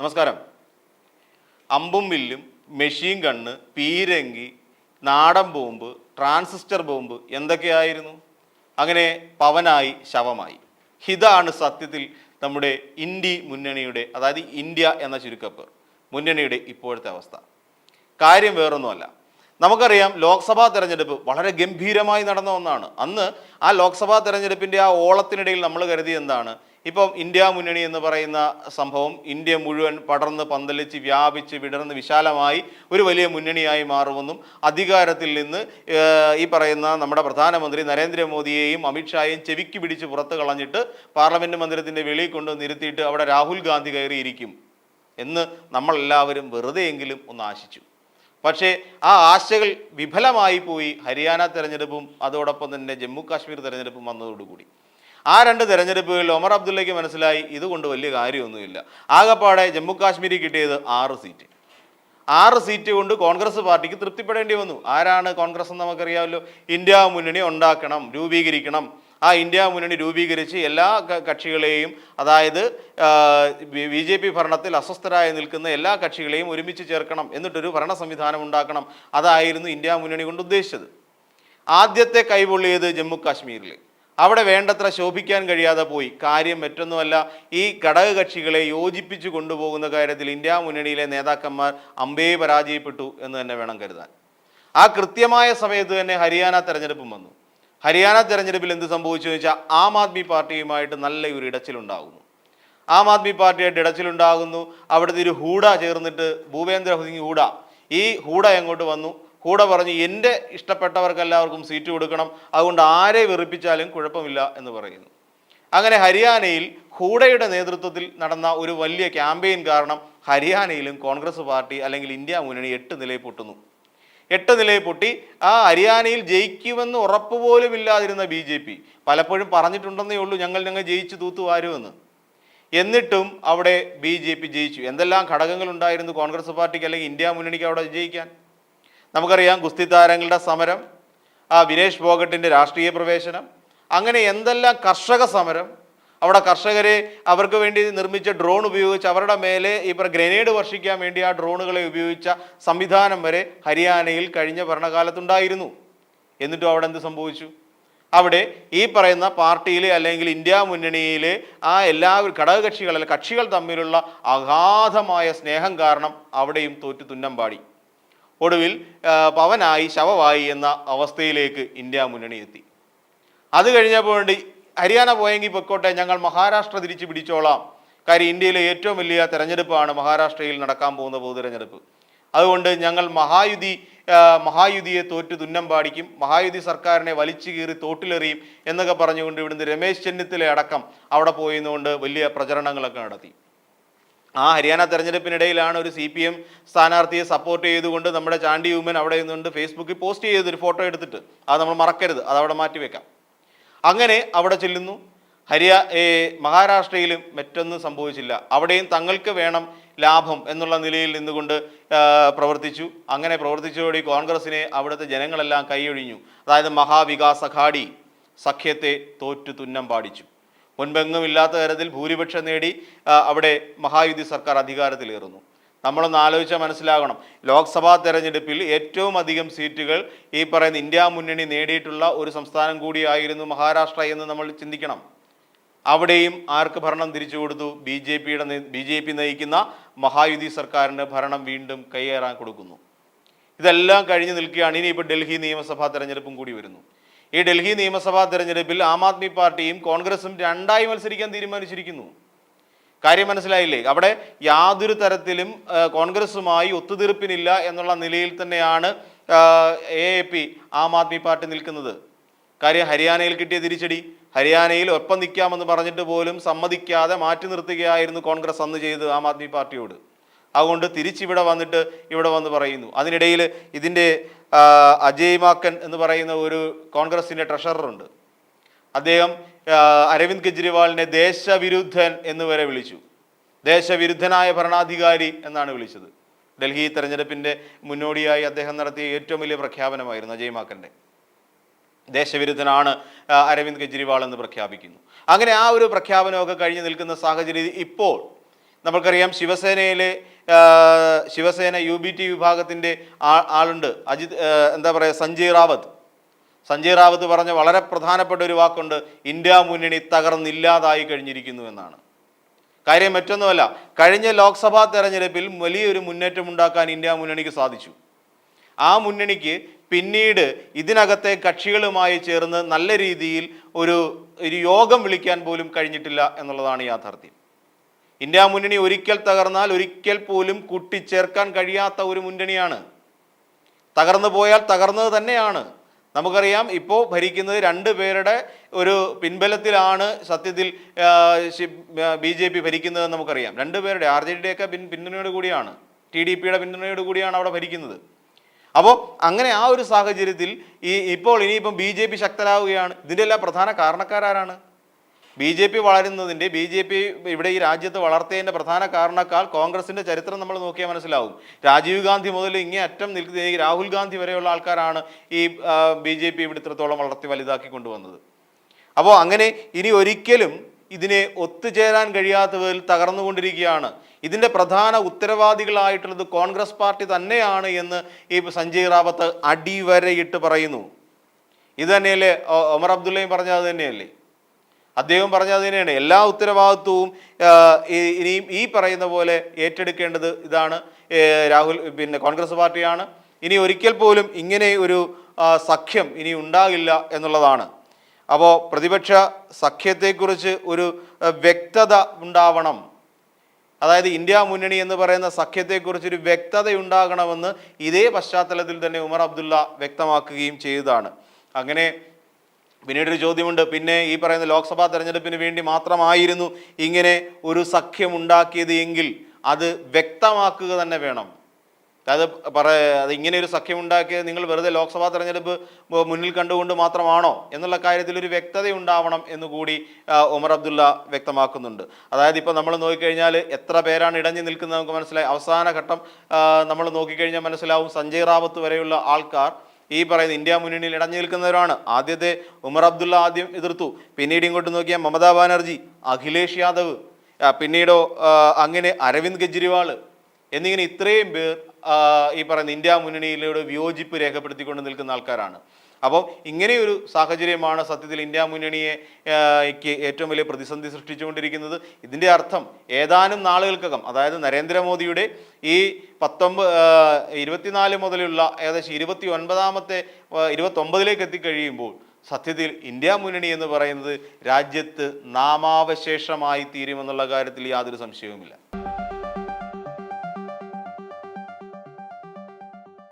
നമസ്കാരം. അമ്പും വില്ലും മെഷീൻ ഗണ്ണ് പീരങ്കി നാടൻ ബോംബ് ട്രാൻസിസ്റ്റർ ബോംബ് എന്തൊക്കെയായിരുന്നു? അങ്ങനെ പവനായി ശവമായി. ഇതാണ് സത്യത്തിൽ നമ്മുടെ ഇന്ത്യ മുന്നണിയുടെ അതായത് ഇന്ത്യ എന്ന ചുരുക്കപ്പേർ മുന്നണിയുടെ ഇപ്പോഴത്തെ അവസ്ഥ. കാര്യം വേറൊന്നുമല്ല. നമുക്കറിയാം ലോക്സഭാ തെരഞ്ഞെടുപ്പ് വളരെ ഗംഭീരമായി നടന്ന ഒന്നാണ്. അന്ന് ആ ലോക്സഭാ തെരഞ്ഞെടുപ്പിന്റെ ആ ഓളത്തിനിടയിൽ നമ്മൾ കരുതി എന്താണ്? ഇപ്പം ഇന്ത്യ മുന്നണി എന്ന് പറയുന്ന സംഭവം ഇന്ത്യ മുഴുവൻ പടർന്ന് പന്തലിച്ച് വ്യാപിച്ച് വിടർന്ന് വിശാലമായി ഒരു വലിയ മുന്നണിയായി മാറുമെന്നും അധികാരത്തിൽ നിന്ന് ഈ പറയുന്ന നമ്മുടെ പ്രധാനമന്ത്രി നരേന്ദ്രമോദിയെയും അമിത്ഷായെയും ചെവിക്ക് പിടിച്ച് പുറത്ത് കളഞ്ഞിട്ട് പാർലമെന്റ് മന്ദിരത്തിന്റെ വെളിയിൽ കൊണ്ട് നിർത്തിയിട്ട് അവിടെ രാഹുൽ ഗാന്ധി കയറിയിരിക്കും എന്ന് നമ്മളെല്ലാവരും വെറുതെയെങ്കിലും ഒന്ന് ആശിച്ചു. പക്ഷേ ആ ആശകൾ വിഫലമായി പോയി ഹരിയാന തെരഞ്ഞെടുപ്പും അതോടൊപ്പം തന്നെ ജമ്മു കാശ്മീർ തെരഞ്ഞെടുപ്പും വന്നതോടുകൂടി. ആ രണ്ട് തെരഞ്ഞെടുപ്പുകളിൽ ഒമർ അബ്ദുള്ളയ്ക്ക് മനസ്സിലായി ഇതുകൊണ്ട് വലിയ കാര്യമൊന്നുമില്ല. ആകപ്പാടെ ജമ്മു കാശ്മീരിൽ കിട്ടിയത് ആറ് സീറ്റ് ആറ് സീറ്റ് കൊണ്ട് കോൺഗ്രസ് പാർട്ടിക്ക് തൃപ്തിപ്പെടേണ്ടി വന്നു. ആരാണ് കോൺഗ്രസ് എന്ന് നമുക്കറിയാമല്ലോ. ഇന്ത്യ മുന്നണി ഉണ്ടാക്കണം രൂപീകരിക്കണം. ആ ഇന്ത്യ മുന്നണി രൂപീകരിച്ച് എല്ലാ കക്ഷികളെയും അതായത് ബി ജെ പി ഭരണത്തിൽ അസ്വസ്ഥരായി നിൽക്കുന്ന എല്ലാ കക്ഷികളെയും ഒരുമിച്ച് ചേർക്കണം എന്നിട്ടൊരു ഭരണ സംവിധാനം ഉണ്ടാക്കണം. അതായിരുന്നു ഇന്ത്യ മുന്നണി കൊണ്ട് ഉദ്ദേശിച്ചത്. ആദ്യത്തെ കൈപൊള്ളിയത് ജമ്മു കാശ്മീരിൽ അവിടെ വേണ്ടത്ര ശോഭിക്കാൻ കഴിയാതെ പോയി. കാര്യം മറ്റൊന്നുമല്ല ഈ ഘടകകക്ഷികളെ യോജിപ്പിച്ചു കൊണ്ടുപോകുന്ന കാര്യത്തിൽ ഇന്ത്യ മുന്നണിയിലെ നേതാക്കന്മാർ അമ്പേ പരാജയപ്പെട്ടു എന്ന് തന്നെ വേണം കരുതാൻ. ആ കൃത്യമായ സമയത്ത് തന്നെ ഹരിയാന തെരഞ്ഞെടുപ്പും വന്നു. ഹരിയാന തെരഞ്ഞെടുപ്പിൽ എന്ത് സംഭവിച്ചു വെച്ചാൽ ആം ആദ്മി പാർട്ടിയുമായിട്ട് നല്ല ഒരു ഇടച്ചിലുണ്ടാകുന്നു. ആം ആദ്മി പാർട്ടിയായിട്ട് ഇടച്ചിലുണ്ടാകുന്നു. അവിടുത്തെ ഒരു ഹൂഡ ചേർന്നിട്ട് ഭൂപേന്ദ്ര സിംഗ് ഹൂഡ ഈ ഹൂഡ എങ്ങോട്ട് വന്നു? ഹൂഡ പറഞ്ഞ് എന്റെ ഇഷ്ടപ്പെട്ടവർക്ക് എല്ലാവർക്കും സീറ്റ് കൊടുക്കണം. അതുകൊണ്ട് ആരെ വെറുപ്പിച്ചാലും കുഴപ്പമില്ല എന്ന് പറയുന്നു. അങ്ങനെ ഹരിയാനയിൽ ഹൂഡയുടെ നേതൃത്വത്തിൽ നടന്ന ഒരു വലിയ ക്യാമ്പയിൻ കാരണം ഹരിയാനയിലും കോൺഗ്രസ് പാർട്ടി അല്ലെങ്കിൽ ഇന്ത്യ മുന്നണി എട്ട് നിലയിൽ പൊട്ടുന്നു. എട്ട് നിലയിൽ പൊട്ടി. ആ ഹരിയാനയിൽ ജയിക്കുമെന്ന് ഉറപ്പ് പോലും ഇല്ലാതിരുന്ന ബി ജെ പി. പലപ്പോഴും പറഞ്ഞിട്ടുണ്ടെന്നേ ഉള്ളൂ ഞങ്ങൾ ഞങ്ങൾ ജയിച്ചു തൂത്തുവാരുമെന്ന് എന്നിട്ടും അവിടെ ബി ജെ പി ജയിച്ചു. എന്തെല്ലാം ഘടകങ്ങളുണ്ടായിരുന്നു കോൺഗ്രസ് പാർട്ടിക്ക് അല്ലെങ്കിൽ ഇന്ത്യ മുന്നണിക്ക് അവിടെ ജയിക്കാൻ? നമുക്കറിയാം ഗുസ്തി താരങ്ങളുടെ സമരം ആ വിനേഷ് ഫോഗട്ടിന്റെ രാഷ്ട്രീയ പ്രവേശനം അങ്ങനെ എന്തെല്ലാം കർഷക സമരം അവിടെ കർഷകരെ അവർക്ക് വേണ്ടി നിർമ്മിച്ച ഡ്രോൺ ഉപയോഗിച്ച് അവരുടെ മേലെ പറ ഗ്രനേഡ് വർഷിക്കാൻ വേണ്ടി ആ ഡ്രോണുകളെ ഉപയോഗിച്ച സംവിധാനം വരെ ഹരിയാനയിൽ കഴിഞ്ഞ ഭരണകാലത്തുണ്ടായിരുന്നു. എന്നിട്ടും അവിടെ എന്ത് സംഭവിച്ചു? അവിടെ ഈ പറയുന്ന പാർട്ടിയിലെ അല്ലെങ്കിൽ ഇന്ത്യ മുന്നണിയിലെ ആ എല്ലാ ഘടകകക്ഷികൾ അല്ലെങ്കിൽ കക്ഷികൾ തമ്മിലുള്ള അഗാധമായ സ്നേഹം കാരണം അവിടെയും തോറ്റു തുന്നം പാടി ഒടുവിൽ പവനായി ശവമായി എന്ന അവസ്ഥയിലേക്ക് ഇന്ത്യ മുന്നണി എത്തി. അത് കഴിഞ്ഞപ്പോൾ വേണ്ടി ഹരിയാന പോയെങ്കിൽ പൊയ്ക്കോട്ടെ ഞങ്ങൾ മഹാരാഷ്ട്ര തിരിച്ചു പിടിച്ചോളാം. കാര്യം ഇന്ത്യയിലെ ഏറ്റവും വലിയ തെരഞ്ഞെടുപ്പാണ് മഹാരാഷ്ട്രയിൽ നടക്കാൻ പോകുന്ന പൊതുതെരഞ്ഞെടുപ്പ്. അതുകൊണ്ട് ഞങ്ങൾ മഹായുതി മഹായുതിയെ തോറ്റു തുന്നം പാടിക്കും മഹായുതി സർക്കാരിനെ വലിച്ചു കീറി തോട്ടിലെറിയും എന്നൊക്കെ പറഞ്ഞുകൊണ്ട് ഇവിടുന്ന് രമേശ് ചെന്നിത്തല അടക്കം അവിടെ പോയിരുന്നുകൊണ്ട് വലിയ പ്രചരണങ്ങളൊക്കെ നടത്തി. ആ ഹരിയാന തെരഞ്ഞെടുപ്പിനിടയിലാണ് ഒരു സി പി എം സ്ഥാനാർത്ഥിയെ സപ്പോർട്ട് ചെയ്തുകൊണ്ട് നമ്മുടെ ചാണ്ടി ഉമ്മൻ അവിടെ നിന്നുകൊണ്ട് ഫേസ്ബുക്കിൽ പോസ്റ്റ് ചെയ്തൊരു ഫോട്ടോ എടുത്തിട്ട്. അത് നമ്മൾ മറക്കരുത്. അത് അവിടെ മാറ്റി വെക്കാം. അങ്ങനെ അവിടെ ചെല്ലുന്നു. ഹരിയാ മഹാരാഷ്ട്രയിലും മറ്റൊന്നും സംഭവിച്ചില്ല. അവിടെയും തങ്ങൾക്ക് വേണം ലാഭം എന്നുള്ള നിലയിൽ നിന്നുകൊണ്ട് പ്രവർത്തിച്ചു. അങ്ങനെ പ്രവർത്തിച്ചതോടെ കോൺഗ്രസിനെ അവിടുത്തെ ജനങ്ങളെല്ലാം കൈയൊഴിഞ്ഞു. അതായത് മഹാവികാസ് സഖ്യത്തെ തോറ്റു തുന്നം പാടിച്ചു. മുൻപെങ്ങും ഇല്ലാത്ത തരത്തിൽ ഭൂരിപക്ഷം നേടി അവിടെ മഹായുതി സർക്കാർ അധികാരത്തിലേറുന്നു. നമ്മളൊന്ന് ആലോചിച്ചാൽ മനസ്സിലാകണം. ലോക്സഭാ തെരഞ്ഞെടുപ്പിൽ ഏറ്റവും അധികം സീറ്റുകൾ ഈ പറയുന്ന ഇന്ത്യ മുന്നണി നേടിയിട്ടുള്ള ഒരു സംസ്ഥാനം കൂടിയായിരുന്നു മഹാരാഷ്ട്ര എന്ന് നമ്മൾ ചിന്തിക്കണം. അവിടെയും ആർക്ക് ഭരണം തിരിച്ചു കൊടുത്തു? ബി ജെ പിയുടെ ബി ജെ പി നയിക്കുന്ന മഹായുതി സർക്കാരിന് ഭരണം വീണ്ടും കൈയേറാൻ കൊടുക്കുന്നു. ഇതെല്ലാം കഴിഞ്ഞ് നിൽക്കുകയാണ്. ഇനി ഇപ്പോൾ ഡൽഹി നിയമസഭാ തെരഞ്ഞെടുപ്പും കൂടി വരുന്നു. ഈ ഡൽഹി നിയമസഭാ തെരഞ്ഞെടുപ്പിൽ ആം ആദ്മി പാർട്ടിയും കോൺഗ്രസും രണ്ടായി മത്സരിക്കാൻ തീരുമാനിച്ചിരിക്കുന്നു. കാര്യം മനസ്സിലായില്ലേ? അവിടെ യാതൊരു തരത്തിലും കോൺഗ്രസുമായി ഒത്തുതീർപ്പിനില്ല എന്നുള്ള നിലയിൽ തന്നെയാണ് A A P Aam Aadmi party നിൽക്കുന്നത്. കാര്യം ഹരിയാനയിൽ കിട്ടിയ തിരിച്ചടി. ഹരിയാനയിൽ ഒപ്പം നിൽക്കാമെന്ന് പറഞ്ഞിട്ട് പോലും സമ്മതിക്കാതെ മാറ്റി നിർത്തുകയായിരുന്നു കോൺഗ്രസ് അന്ന് ചെയ്ത് ആം ആദ്മി പാർട്ടിയോട്. അതുകൊണ്ട് തിരിച്ചിവിടെ വന്നിട്ട് ഇവിടെ വന്ന് പറയുന്നു. അതിനിടയിൽ ഇതിന്റെ അജയ് മാക്കൻ എന്ന് പറയുന്ന ഒരു കോൺഗ്രസിന്റെ ട്രഷററുണ്ട്. അദ്ദേഹം അരവിന്ദ് കെജ്രിവാളിനെ ദേശവിരുദ്ധൻ എന്ന് വരെ വിളിച്ചു. ദേശവിരുദ്ധനായ ഭരണാധികാരി എന്നാണ് വിളിച്ചത്. ഡൽഹി തെരഞ്ഞെടുപ്പിന്റെ മുന്നോടിയായി അദ്ദേഹം നടത്തിയ ഏറ്റവും വലിയ പ്രഖ്യാപനമായിരുന്നു അജയ് മാക്കന്റെ. ദേശവിരുദ്ധനാണ് അരവിന്ദ് കെജ്രിവാൾ എന്ന് പ്രഖ്യാപിക്കുന്നു. അങ്ങനെ ആ ഒരു പ്രഖ്യാപനമൊക്കെ കഴിഞ്ഞ് നിൽക്കുന്ന സാഹചര്യം ഇപ്പോൾ നമുക്കറിയാം ശിവസേനയിലെ ശിവസേന യു ബി ടി വിഭാഗത്തിന്റെ ആളുണ്ട്. അജിത് എന്താ പറയുക സഞ്ജയ് റാവത്ത്. സഞ്ജയ് റാവത്ത് പറഞ്ഞ വളരെ പ്രധാനപ്പെട്ട ഒരു വാക്കുണ്ട് ഇന്ത്യ മുന്നണി തകർന്നില്ലാതായി കഴിഞ്ഞിരിക്കുന്നു എന്നാണ്. കാര്യം മറ്റൊന്നുമല്ല കഴിഞ്ഞ ലോക്സഭാ തെരഞ്ഞെടുപ്പിൽ വലിയൊരു മുന്നേറ്റം ഉണ്ടാക്കാൻ ഇന്ത്യ മുന്നണിക്ക് സാധിച്ചു. ആ മുന്നണിക്ക് പിന്നീട് ഇതിനകത്തെ കക്ഷികളുമായി ചേർന്ന് നല്ല രീതിയിൽ ഒരു ഒരു യോഗം വിളിക്കാൻ പോലും കഴിഞ്ഞിട്ടില്ല എന്നുള്ളതാണ് യാഥാർത്ഥ്യം. ഇന്ത്യ മുന്നണി ഒരിക്കൽ തകർന്നാൽ ഒരിക്കൽ പോലും കൂട്ടിച്ചേർക്കാൻ കഴിയാത്ത ഒരു മുന്നണിയാണ്. തകർന്നു പോയാൽ തകർന്നത് തന്നെയാണ്. നമുക്കറിയാം ഇപ്പോൾ ഭരിക്കുന്നത് രണ്ട് പേരുടെ ഒരു പിൻബലത്തിലാണ് സത്യത്തിൽ ബി ജെ പി ഭരിക്കുന്നതെന്ന് നമുക്കറിയാം. രണ്ട് പേരുടെ ആർ ജെ ഡിയുടെയൊക്കെ പിൻ പിന്തുണയോട് കൂടിയാണ്. ടി ഡി പിയുടെ പിന്തുണയോട് കൂടിയാണ് അവിടെ ഭരിക്കുന്നത്. അപ്പോൾ അങ്ങനെ ആ ഒരു സാഹചര്യത്തിൽ ഈ ഇപ്പോൾ ഇനിയിപ്പം ബി ജെ പി ശക്തരാകുകയാണ് ഇതിന്റെ എല്ലാം പ്രധാന കാരണക്കാരാരാണ്? ബി ജെ പി വളരുന്നതിന്റെ ബി ജെ പി ഇവിടെ ഈ രാജ്യത്ത് വളർത്തിയതിന്റെ പ്രധാന കാരണക്കാൾ കോൺഗ്രസിന്റെ ചരിത്രം നമ്മൾ നോക്കിയാൽ മനസ്സിലാവും. രാജീവ് ഗാന്ധി മുതൽ ഇങ്ങേ അറ്റം നിൽക്കുന്ന ഈ രാഹുൽ ഗാന്ധി വരെയുള്ള ആൾക്കാരാണ് ഈ ബി ജെ പി ഇവിടെ ഇത്രത്തോളം വളർത്തി വലുതാക്കി കൊണ്ടുവന്നത്. അപ്പോൾ അങ്ങനെ ഇനി ഒരിക്കലും ഇതിനെ ഒത്തുചേരാൻ കഴിയാത്തതിൽ തകർന്നുകൊണ്ടിരിക്കുകയാണ്. ഇതിന്റെ പ്രധാന ഉത്തരവാദികളായിട്ടുള്ളത് കോൺഗ്രസ് പാർട്ടി തന്നെയാണ് എന്ന് ഈ സഞ്ജയ് റാവത്ത് അടിവരയിട്ട് പറയുന്നു. ഇത് തന്നെയല്ലേ? ഒമർ അബ്ദുള്ളയും പറഞ്ഞത് തന്നെയല്ലേ? അദ്ദേഹം പറഞ്ഞത് തന്നെയാണ്. എല്ലാ ഉത്തരവാദിത്വവും ഇനിയും ഈ പറയുന്ന പോലെ ഏറ്റെടുക്കേണ്ടത് ഇതാണ്. രാഹുൽ പിന്നെ കോൺഗ്രസ് പാർട്ടിയാണ്. ഇനി ഒരിക്കൽ പോലും ഇങ്ങനെ ഒരു സഖ്യം ഇനി ഉണ്ടാകില്ല എന്നുള്ളതാണ്. അപ്പോൾ പ്രതിപക്ഷ സഖ്യത്തെക്കുറിച്ച് ഒരു വ്യക്തത ഉണ്ടാവണം. അതായത് ഇന്ത്യ മുന്നണി എന്ന് പറയുന്ന സഖ്യത്തെക്കുറിച്ച് ഒരു വ്യക്തത ഉണ്ടാകണമെന്ന് ഇതേ പശ്ചാത്തലത്തിൽ തന്നെ ഉമർ അബ്ദുള്ള വ്യക്തമാക്കുകയും ചെയ്തതാണ്. അങ്ങനെ പിന്നീടൊരു ചോദ്യമുണ്ട്. പിന്നെ ഈ പറയുന്ന ലോക്സഭാ തെരഞ്ഞെടുപ്പിന് വേണ്ടി മാത്രമായിരുന്നു ഇങ്ങനെ ഒരു സഖ്യം ഉണ്ടാക്കിയത് എങ്കിൽ അത് വ്യക്തമാക്കുക തന്നെ വേണം. അതായത് പറ അത് ഇങ്ങനെ ഒരു സഖ്യം ഉണ്ടാക്കിയത് നിങ്ങൾ വെറുതെ ലോക്സഭാ തെരഞ്ഞെടുപ്പ് മുന്നിൽ കണ്ടുകൊണ്ട് മാത്രമാണോ എന്നുള്ള കാര്യത്തിൽ ഒരു വ്യക്തത ഉണ്ടാവണം എന്ന് കൂടി ഉമർ അബ്ദുള്ള വ്യക്തമാക്കുന്നുണ്ട്. അതായത് ഇപ്പോൾ നമ്മൾ നോക്കിക്കഴിഞ്ഞാൽ എത്ര പേരാണ് ഇടഞ്ഞു നിൽക്കുന്നത് നമുക്ക് മനസ്സിലായി. അവസാന ഘട്ടം നമ്മൾ നോക്കിക്കഴിഞ്ഞാൽ മനസ്സിലാവും സഞ്ജയ് റാവത്ത് വരെയുള്ള ആൾക്കാർ ഈ പറയുന്ന ഇന്ത്യ മുന്നണിയിൽ ഇടഞ്ഞു നിൽക്കുന്നവരാണ്. ആദ്യത്തെ ഉമർ അബ്ദുള്ള ആദ്യം എതിർത്തു. പിന്നീട് ഇങ്ങോട്ട് നോക്കിയാൽ മമതാ ബാനർജി അഖിലേഷ് യാദവ് പിന്നീടോ അങ്ങനെ അരവിന്ദ് കെജ്രിവാൾ എന്നിങ്ങനെ ഇത്രയും പേർ ഈ പറയുന്ന ഇന്ത്യ മുന്നണിയിലൂടെ വിയോജിപ്പ് രേഖപ്പെടുത്തിക്കൊണ്ട് നിൽക്കുന്ന ആൾക്കാരാണ്. അപ്പോൾ ഇങ്ങനെയൊരു സാഹചര്യമാണ് സത്യത്തിൽ ഇന്ത്യ മുന്നണിയെ ഏറ്റവും വലിയ പ്രതിസന്ധി സൃഷ്ടിച്ചുകൊണ്ടിരിക്കുന്നത്. ഇതിന്റെ അർത്ഥം ഏതാനും നാളുകൾക്കകം അതായത് നരേന്ദ്രമോദിയുടെ ഈ പത്തൊമ്പത് ഇരുപത്തിനാല് മുതലുള്ള ഏകദേശം ഇരുപത്തി ഒൻപതാമത്തെ ഇരുപത്തൊമ്പതിലേക്ക് എത്തിക്കഴിയുമ്പോൾ സത്യത്തിൽ ഇന്ത്യ മുന്നണി എന്ന് പറയുന്നത് രാജ്യത്ത് നാമാവശേഷമായി തീരുമെന്നുള്ള കാര്യത്തിൽ യാതൊരു സംശയവുമില്ല.